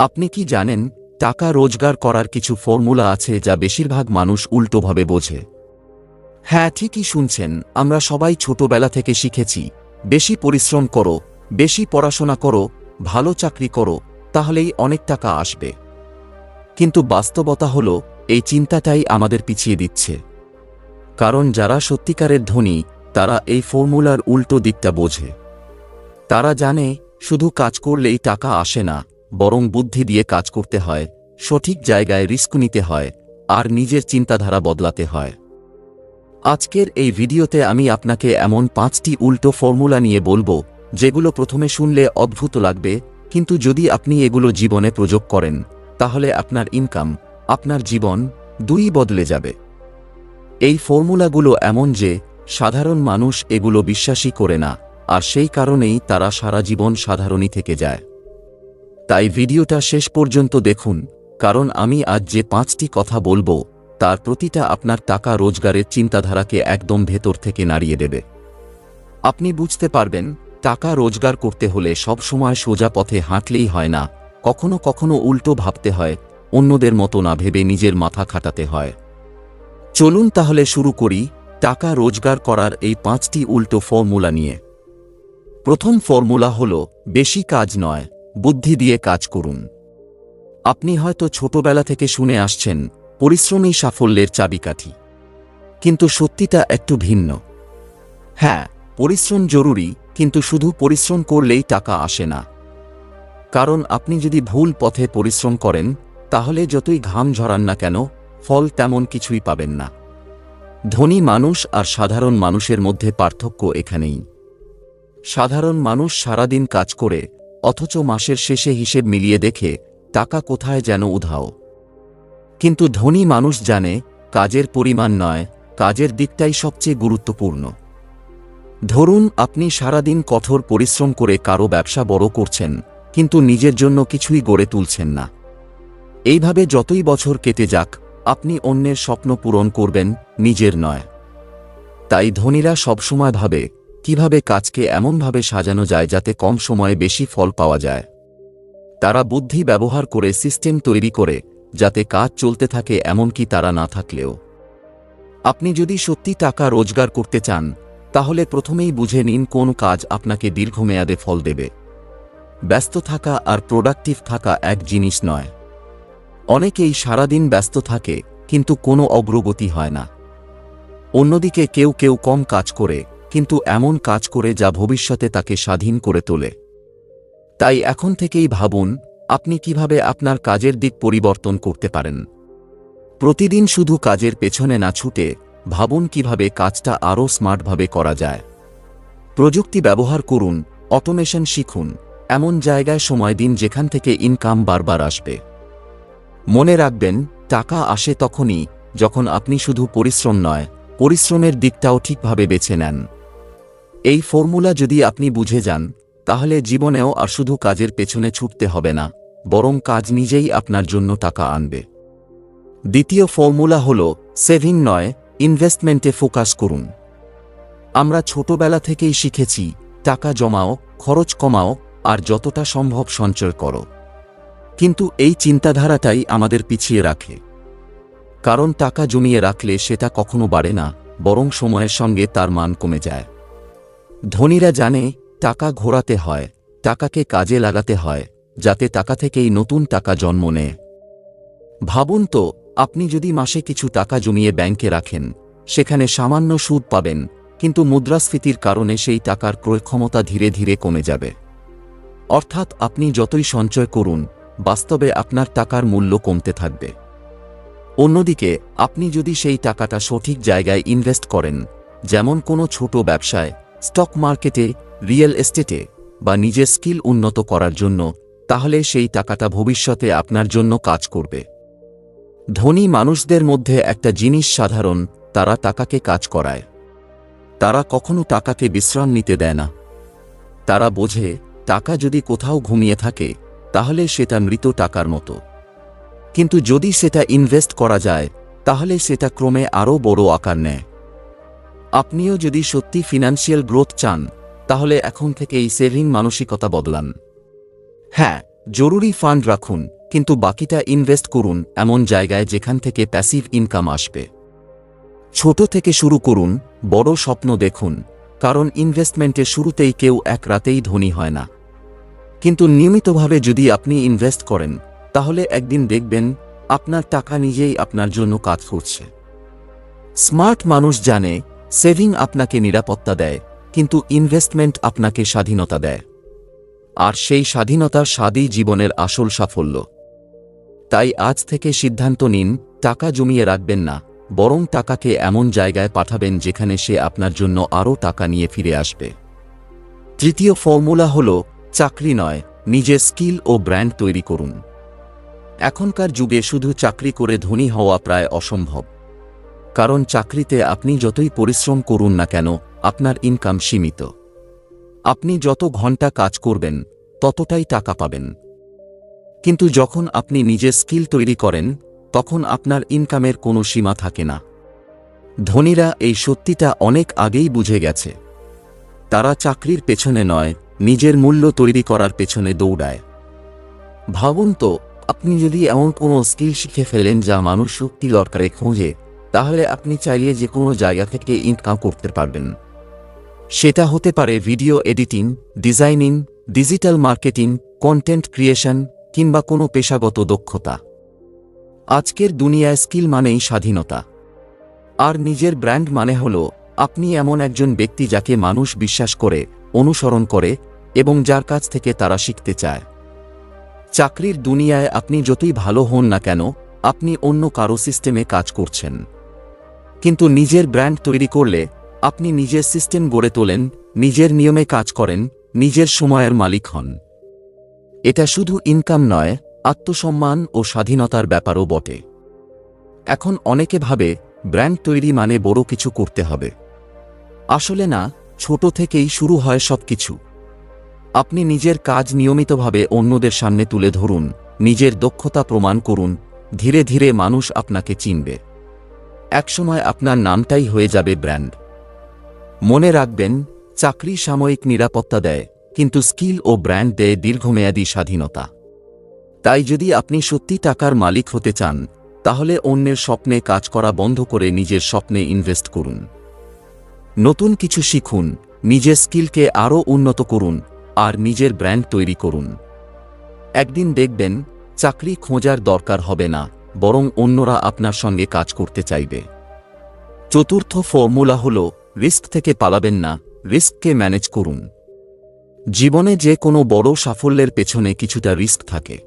আপনি কি জানেন, টাকা রোজগার করার কিছু ফর্মুলা আছে যা বেশিরভাগ মানুষ উল্টোভাবে বোঝে? হ্যাঁ ঠিকই শুনছেন, আমরা সবাই ছোটবেলা থেকে শিখেছি, বেশি পরিশ্রম করো, বেশি পড়াশোনা করো, ভালো চাকরি করো, তাহলেই অনেক টাকা আসবে। কিন্তু বাস্তবতা হল, এই চিন্তাটাই আমাদের পিছিয়ে দিচ্ছে। কারণ যারা সত্যিকারের ধনী, তারা এই ফর্মুলার উল্টো দিকটা বোঝে। তারা জানে, শুধু কাজ করলেই টাকা আসে না বরং বুদ্ধি দিয়ে কাজ করতে হয়, সঠিক জায়গায় রিস্ক নিতে হয়, আর নিজের চিন্তাধারা বদলাতে হয়। আজকের এই ভিডিওতে আমি আপনাকে এমন পাঁচটি উল্টো ফর্মুলা নিয়ে বলব, যেগুলো প্রথমে শুনলে অদ্ভুত লাগবে, কিন্তু যদি আপনি এগুলো জীবনে প্রয়োগ করেন, তাহলে আপনার ইনকাম আপনার জীবন দুই বদলে যাবে। এই ফর্মুলাগুলো এমন যে, সাধারণ মানুষ এগুলো বিশ্বাসই করে না, আর সেই কারণেই তারা সারা জীবন সাধারণই থেকে যায়। তাই ভিডিওটা শেষ পর্যন্ত দেখুন, কারণ আমি আজ যে পাঁচটি কথা বলব, তার প্রতিটা আপনার টাকা রোজগারের চিন্তাধারাকে একদম ভেতর থেকে নাড়িয়ে দেবে। আপনি বুঝতে পারবেন, টাকা রোজগার করতে হলে সব সময় সোজা পথে হাঁটলেই হয় না, কখনো কখনো উল্টো ভাবতে হয়, অন্যদের মতো না ভেবে নিজের মাথা খাটাতে হয়। চলুন তাহলে শুরু করি, টাকা রোজগার করার এই পাঁচটি উল্টো ফর্মুলা নিয়ে। প্রথম ফর্মুলা হল, বেশি কাজ নয়। বুদ্ধি দিয়ে কাজ করুন। আপনি হয়তো ছোটবেলা থেকে শুনে আসছেন পরিশ্রমী সাফল্যের চাবিকাঠি। কিন্তু সত্যিটা একটু ভিন্ন। হ্যাঁ পরিশ্রম জরুরি, কিন্তু শুধু পরিশ্রম করলেই টাকা আসে না। কারণ আপনি যদি ভুল পথে পরিশ্রম করেন, তাহলে যতই ঘাম ঝরান না কেন, ফল তেমন কিছুই পাবেন না। ধনী মানুষ আর সাধারণ মানুষের মধ্যে পার্থক্য এখানেই। সাধারণ মানুষ সারাদিন কাজ করে অথচ মাসের শেষে হিসেব মিলিয়ে দেখে, টাকা কোথায় যেন উধাও। কিন্তু ধনী মানুষ জানে, কাজের পরিমাণ নয়, কাজের দিকটাই সবচেয়ে গুরুত্বপূর্ণ। ধরুন, আপনি সারাদিন কঠোর পরিশ্রম করে কারও ব্যবসা বড় করছেন, কিন্তু নিজের জন্য কিছুই গড়ে তুলছেন না। এইভাবে যতই বছর কেটে যাক, আপনি অন্যের স্বপ্ন পূরণ করবেন, নিজের নয়। তাই ধনীরা সবসময় ভাবে কীভাবে কাজকে এমনভাবে সাজানো যায় যাতে কম সময়ে বেশি ফল পাওয়া যায়? তারা বুদ্ধি ব্যবহার করে সিস্টেম তৈরি করে, যাতে কাজ চলতে থাকে এমনকি তারা না থাকলেও। আপনি যদি সত্যি টাকা রোজগার করতে চান, তাহলে প্রথমেই বুঝে নিন কোন কাজ আপনাকে দীর্ঘমেয়াদে ফল দেবে। ব্যস্ত থাকা আর প্রোডাক্টিভ থাকা এক জিনিস নয়। অনেকেই সারাদিন ব্যস্ত থাকে, কিন্তু কোনো অগ্রগতি হয় না। অন্যদিকে কেউ কেউ কম কাজ করে কিন্তু এমন কাজ করে যা ভবিষ্যতে তাকে স্বাধীন করে তোলে। তাই এখন থেকেই ভাবুন, আপনি কীভাবে আপনার কাজের দিক পরিবর্তন করতে পারেন। প্রতিদিন শুধু কাজের পেছনে না ছুটে, ভাবুন কীভাবে কাজটা আরও স্মার্টভাবে করা যায়। প্রযুক্তি ব্যবহার করুন, অটোমেশন শিখুন, এমন জায়গায় সময় দিন যেখান থেকে ইনকাম বারবার আসবে। মনে রাখবেন, টাকা আসে তখনই, যখন আপনি শুধু পরিশ্রম নয়, পরিশ্রমের দিকটাও ঠিকভাবে বেছে নেন। এই ফর্মুলা যদি আপনি বুঝে যান, তাহলে জীবনেও আর শুধু কাজের পেছনে ছুটতে হবে না, বরং কাজ নিজেই আপনার জন্য টাকা আনবে। দ্বিতীয় ফর্মুলা হল সেভিং নয়, ইনভেস্টমেন্টে ফোকাস করুন। আমরা ছোটবেলা থেকেই শিখেছি, টাকা জমাও, খরচ কমাও, আর যতটা সম্ভব সঞ্চয় করো। কিন্তু এই চিন্তাধারাটাই আমাদের পিছিয়ে রাখে। কারণ টাকা জমিয়ে রাখলে সেটা কখনো বাড়ে না, বরং সময়ের সঙ্গে তার মান কমে যায়। ধনীরা জানে, টাকা ঘোরাতে হয়, টাকাকে কাজে লাগাতে হয়, যাতে টাকা থেকেই নতুন টাকা জন্ম নেয়। ভাবুন তো, আপনি যদি মাসে কিছু টাকা জমিয়ে ব্যাংকে রাখেন, সেখানে সামান্য সুদ পাবেন, কিন্তু মুদ্রাস্ফীতির কারণে সেই টাকার ক্রয় ক্ষমতা ধীরে ধীরে কমে যাবে। অর্থাৎ আপনি যতই সঞ্চয় করুন, বাস্তবে আপনার টাকার মূল্য কমতে থাকবে। অন্যদিকে, আপনি যদি সেই টাকাটা সঠিক জায়গায় ইনভেস্ট করেন, যেমন কোনো ছোট ব্যবসায় স্টক মার্কেটে, রিয়েল এস্টেটে বা নিজের স্কিল উন্নত করার জন্য, তাহলে সেই টাকাটা ভবিষ্যতে আপনার জন্য কাজ করবে। ধনী মানুষদের মধ্যে একটা জিনিস সাধারণ, তারা টাকাকে কাজ করায়। তারা কখনো টাকাকে বিশ্রাম নিতে দেয় না। তারা বোঝে, টাকা যদি কোথাও ঘুমিয়ে থাকে, তাহলে সেটা মৃত টাকার মতো। কিন্তু যদি সেটা ইনভেস্ট করা যায়, তাহলে সেটা ক্রমে আরও বড় আকার নেয়। আপনিও যদি সত্যি ফিনান্সিয়াল গ্রোথ চান, তাহলে এখন থেকে এই সেভিং মানসিকতা বদলান। হ্যাঁ জরুরি ফান্ড রাখুন, কিন্তু বাকিটা ইনভেস্ট করুন এমন জায়গায় যেখান থেকে প্যাসিভ ইনকাম আসবে। ছোট থেকে শুরু করুন, বড় স্বপ্ন দেখুন, কারণ ইনভেস্টমেন্টের শুরুতেই কেউ এক রাতেই ধনী হয় না। কিন্তু নিয়মিতভাবে যদি আপনি ইনভেস্ট করেন, তাহলে একদিন দেখবেন, আপনার টাকা নিজেই আপনার জন্য কাজ করছে। স্মার্ট মানুষ জানে সেভিং আপনাকে নিরাপত্তা দেয়, কিন্তু ইনভেস্টমেন্ট আপনাকে স্বাধীনতা দেয়। আর সেই স্বাধীনতার স্বাদই জীবনের আসল সাফল্য। তাই আজ থেকে সিদ্ধান্ত নিন, টাকা জমিয়ে রাখবেন না, বরং টাকাকে এমন জায়গায় পাঠাবেন যেখানে সে আপনার জন্য আরও টাকা নিয়ে ফিরে আসবে। তৃতীয় ফর্মুলা হল, চাকরি নয়, নিজের স্কিল ও ব্র্যান্ড তৈরি করুন। এখনকার যুগে শুধু চাকরি করে ধনী হওয়া প্রায় অসম্ভব। কারণ চাকরিতে আপনি যতই পরিশ্রম করুন না কেন, আপনার ইনকাম সীমিত। আপনি যত ঘণ্টা কাজ করবেন, ততটাই টাকা পাবেন। কিন্তু যখন আপনি নিজের স্কিল তৈরি করেন, তখন আপনার ইনকামের কোনো সীমা থাকে না। ধনীরা এই সত্যিটা অনেক আগেই বুঝে গেছে। তারা চাকরির পেছনে নয়, নিজের মূল্য তৈরি করার পেছনে দৌড়ায়। ভাবুন তো, আপনি যদি এমন কোনো স্কিল শিখে ফেলেন যা মানুষ শক্তি দরকারে খোঁজে তাহলে আপনি চাইলে যে কোনো জায়গা থেকে ইনকাম করতে পারবেন। সেটা হতে পারে video editing, designing, digital marketing, content creation কিংবা কোনো পেশাগত দক্ষতা। আজকের দুনিয়ায় স্কিল মানেই স্বাধীনতা। আর নিজের ব্র্যান্ড মানে হল, আপনি এমন একজন ব্যক্তি যাকে মানুষ বিশ্বাস করে, অনুসরণ করে এবং যার কাছ থেকে তারা শিখতে চায়। চাকরির দুনিয়ায় আপনি যতই ভালো হন না কেন, আপনি অন্য কারও সিস্টেমে কাজ করছেন। কিন্তু নিজের ব্র্যান্ড তৈরি করলে আপনি নিজের সিস্টেম গড়ে তোলেন, নিজের নিয়মে কাজ করেন, নিজের সময়ের মালিক হন। এটা শুধু ইনকাম নয়, আত্মসম্মান ও স্বাধীনতার ব্যাপারও বটে। এখন অনেকে ভাবে ব্র্যান্ড তৈরি মানে বড় কিছু করতে হবে। আসলে না, ছোট থেকেই শুরু হয় সব কিছু আপনি নিজের কাজ নিয়মিতভাবে অন্যদের সামনে তুলে ধরুন, নিজের দক্ষতা প্রমাণ করুন, ধীরে ধীরে মানুষ আপনাকে চিনবে। একসময় আপনার নামটাই হয়ে যাবে ব্র্যান্ড। মনে রাখবেন, চাকরি সাময়িক নিরাপত্তা দেয়, কিন্তু স্কিল ও ব্র্যান্ড দেয় দীর্ঘমেয়াদী স্বাধীনতা। তাই যদি আপনি সত্যি টাকার মালিক হতে চান, তাহলে অন্যের স্বপ্নে কাজ করা বন্ধ করে নিজের স্বপ্নে ইনভেস্ট করুন। নতুন কিছু শিখুন, নিজের স্কিলকে আরও উন্নত করুন, আর নিজের ব্র্যান্ড তৈরি করুন। একদিন দেখবেন, চাকরি খোঁজার দরকার হবে না। বরং অন্যরা আপনার সঙ্গে কাজ করতে চাইবে। চতুর্থ ফর্মুলা হল, রিস্ক থেকে পালাবেন না, রিস্ককে ম্যানেজ করুন। জীবনে যে কোনো বড় সাফল্যের পেছনে কিছুটা রিস্ক থাকে।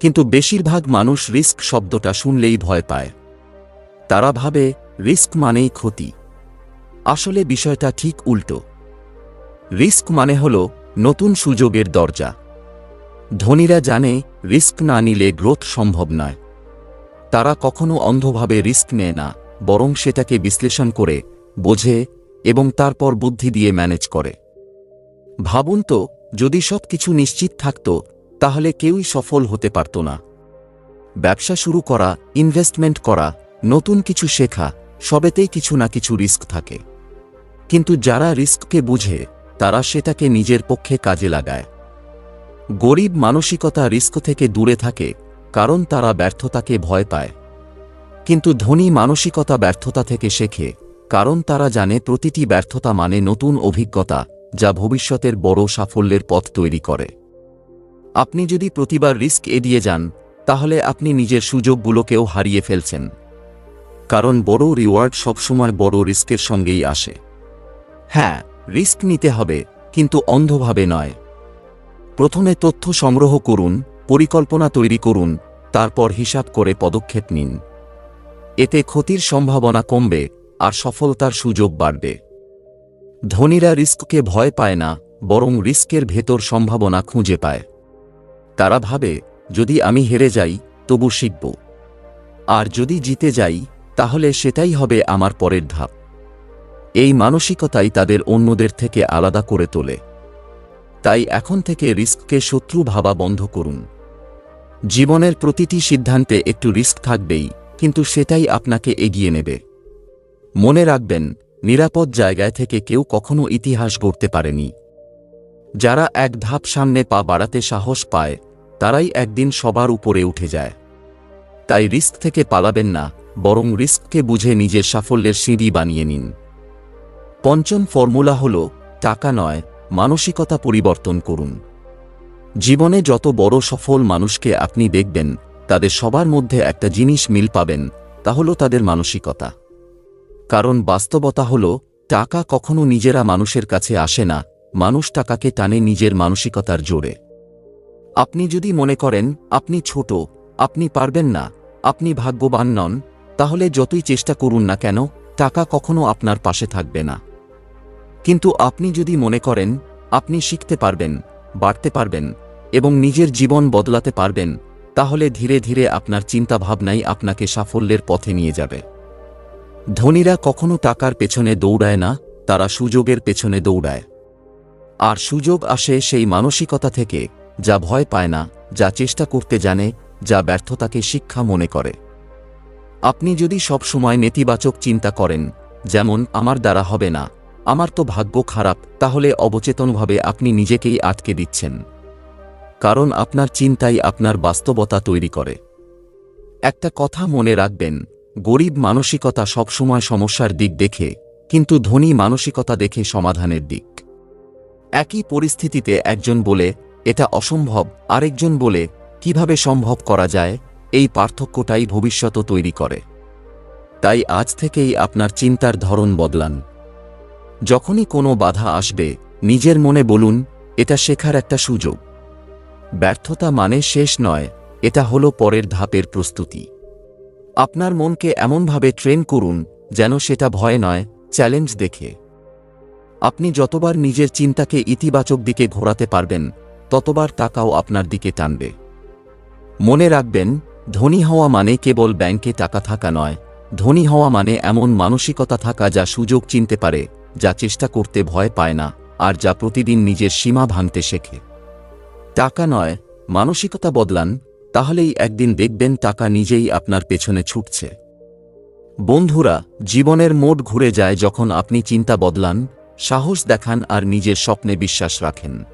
কিন্তু বেশিরভাগ মানুষ রিস্ক শব্দটা শুনলেই ভয় পায়। তারা ভাবে, রিস্ক মানেই ক্ষতি। আসলে বিষয়টা ঠিক উল্টো। রিস্ক মানে হল, নতুন সুযোগের দরজা। ধনীরা জানে, রিস্ক না নিলে গ্রোথ সম্ভব নয়। তারা কখনো অন্ধভাবে রিস্ক নেয় না, বরং সেটাকে বিশ্লেষণ করে, বোঝে, এবং তারপর বুদ্ধি দিয়ে ম্যানেজ করে। ভাবুন তো, যদি সব কিছু নিশ্চিত থাকত, তাহলে কেউই সফল হতে পারত না। ব্যবসা শুরু করা ইনভেস্টমেন্ট করা, নতুন কিছু শেখা, সবেতেই কিছু না কিছু রিস্ক থাকে। কিন্তু যারা রিস্ককে বুঝে, তারা সেটাকে নিজের পক্ষে কাজে লাগায়। গরিব মানসিকতা রিস্ক থেকে দূরে থাকে কারণ তারা ব্যর্থতাকে ভয় পায়। কিন্তু ধনী মানসিকতা ব্যর্থতা থেকে শেখে, কারণ তারা জানে প্রতিটি ব্যর্থতা মানে নতুন অভিজ্ঞতা, যা ভবিষ্যতের বড় সাফল্যের পথ তৈরি করে। আপনি যদি প্রতিবার রিস্ক এড়িয়ে যান, তাহলে আপনি নিজের সুযোগগুলোকেও হারিয়ে ফেলছেন। কারণ বড় রিওয়ার্ড সবসময় বড় রিস্কের সঙ্গেই আসে। হ্যাঁ রিস্ক নিতে হবে, কিন্তু অন্ধভাবে নয়। প্রথমে তথ্য সংগ্রহ করুন পরিকল্পনা তৈরি করুন, তারপর হিসাব করে পদক্ষেপ নিন। এতে ক্ষতির সম্ভাবনা কমবে, আর সফলতার সুযোগ বাড়বে। ধনীরা রিস্ককে ভয় পায় না, বরং রিস্কের ভেতর সম্ভাবনা খুঁজে পায়। তারা ভাবে, যদি আমি হেরে যাই, তবু শিখব। আর যদি জিতে যাই, তাহলে সেটাই হবে আমার পরের ধাপ। এই মানসিকতাই তাদের অন্যদের থেকে আলাদা করে তোলে। তাই এখন থেকে রিস্ককে শত্রু ভাবা বন্ধ করুন। জীবনের প্রতিটি সিদ্ধান্তে একটু রিস্ক থাকবেই, কিন্তু সেটাই আপনাকে এগিয়ে নেবে। মনে রাখবেন, নিরাপদ জায়গায় থেকে কেউ কখনো ইতিহাস গড়তে পারেনি। যারা এক ধাপ সামনে পা বাড়াতে সাহস পায়, তারাই একদিন সবার উপরে উঠে যায়। তাই রিস্ক থেকে পালাবেন না, বরং রিস্ককে বুঝে নিজের সাফল্যের সিঁড়ি বানিয়ে নিন। পঞ্চম ফর্মুলা হল, টাকা নয়, মানসিকতা পরিবর্তন করুন। জীবনে যত বড় সফল মানুষকে আপনি দেখবেন, তাদের সবার মধ্যে একটা জিনিস মিল পাবেন, তা হল তাদের মানসিকতা। কারণ বাস্তবতা হল, টাকা কখনো নিজেরা মানুষের কাছে আসে না, মানুষ টাকাকে টানে নিজের মানসিকতার জোরে। আপনি যদি মনে করেন, আপনি ছোট, আপনি পারবেন না, আপনি ভাগ্যবান নন, তাহলে যতই চেষ্টা করুন না কেন, টাকা কখনো আপনার পাশে থাকবে না। কিন্তু আপনি যদি মনে করেন, আপনি শিখতে পারবেন বাড়তে পারবেন এবং নিজের জীবন বদলাতে পারবেন, তাহলে ধীরে ধীরে আপনার চিন্তাভাবনাই আপনাকে সাফল্যের পথে নিয়ে যাবে। ধনীরা কখনো টাকার পেছনে দৌড়ায় না, তারা সুযোগের পেছনে দৌড়ায়। আর সুযোগ আসে সেই মানসিকতা থেকে, যা ভয় পায় না, যা চেষ্টা করতে জানে, যা ব্যর্থতাকে শিক্ষা মনে করে। আপনি যদি সব সময় নেতিবাচক চিন্তা করেন, যেমন, আমার দ্বারা হবে না। আমার তো ভাগ্য খারাপ, তাহলে অবচেতনভাবে আপনি নিজেকেই আটকে দিচ্ছেন। কারণ আপনার চিন্তাই আপনার বাস্তবতা তৈরি করে। একটা কথা মনে রাখবেন, গরিব মানসিকতা সবসময় সমস্যার দিক দেখে, কিন্তু ধনী মানসিকতা দেখে সমাধানের দিক। একই পরিস্থিতিতে একজন বলে, এটা অসম্ভব। আরেকজন বলে, কীভাবে সম্ভব করা যায়? এই পার্থক্যটাই ভবিষ্যৎ তৈরি করে। তাই আজ থেকেই আপনার চিন্তার ধরন বদলান। যখনই কোনো বাধা আসবে, নিজের মনে বলুন, এটা শেখার একটা সুযোগ। ব্যর্থতা মানে শেষ নয়, এটা হলো পরের ধাপের প্রস্তুতি। আপনার মনকে এমনভাবে ট্রেন করুন, যেন সেটা ভয় নয়, চ্যালেঞ্জ দেখে। আপনি যতবার নিজের চিন্তাকে ইতিবাচক দিকে ঘোরাতে পারবেন, ততবার টাকাও আপনার দিকে টানবে। মনে রাখবেন, ধনী হওয়া মানে কেবল ব্যাংকে টাকা থাকা নয়, ধনী হওয়া মানে এমন মানসিকতা থাকা যা সুযোগ চিনতে পারে যা চেষ্টা করতে ভয় পায় না আর যা প্রতিদিন নিজের সীমা ভাঙতে শেখে। টাকা নয়, মানসিকতা বদলান, তাহলেই একদিন দেখবেন টাকা নিজেই আপনার পেছনে ছুটছে। বন্ধুরা, জীবনের মোড ঘুরে যায় যখন আপনি চিন্তা বদলান, সাহস দেখান আর নিজের স্বপ্নে বিশ্বাস রাখেন।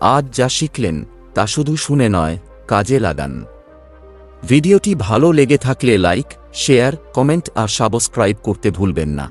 আজ যা শিখলেন, তা শুধু শুনে নয়, কাজে লাগান। ভিডিওটি ভালো লেগে থাকলে লাইক, শেয়ার, কমেন্ট আর সাবস্ক্রাইব করতে ভুলবেন না।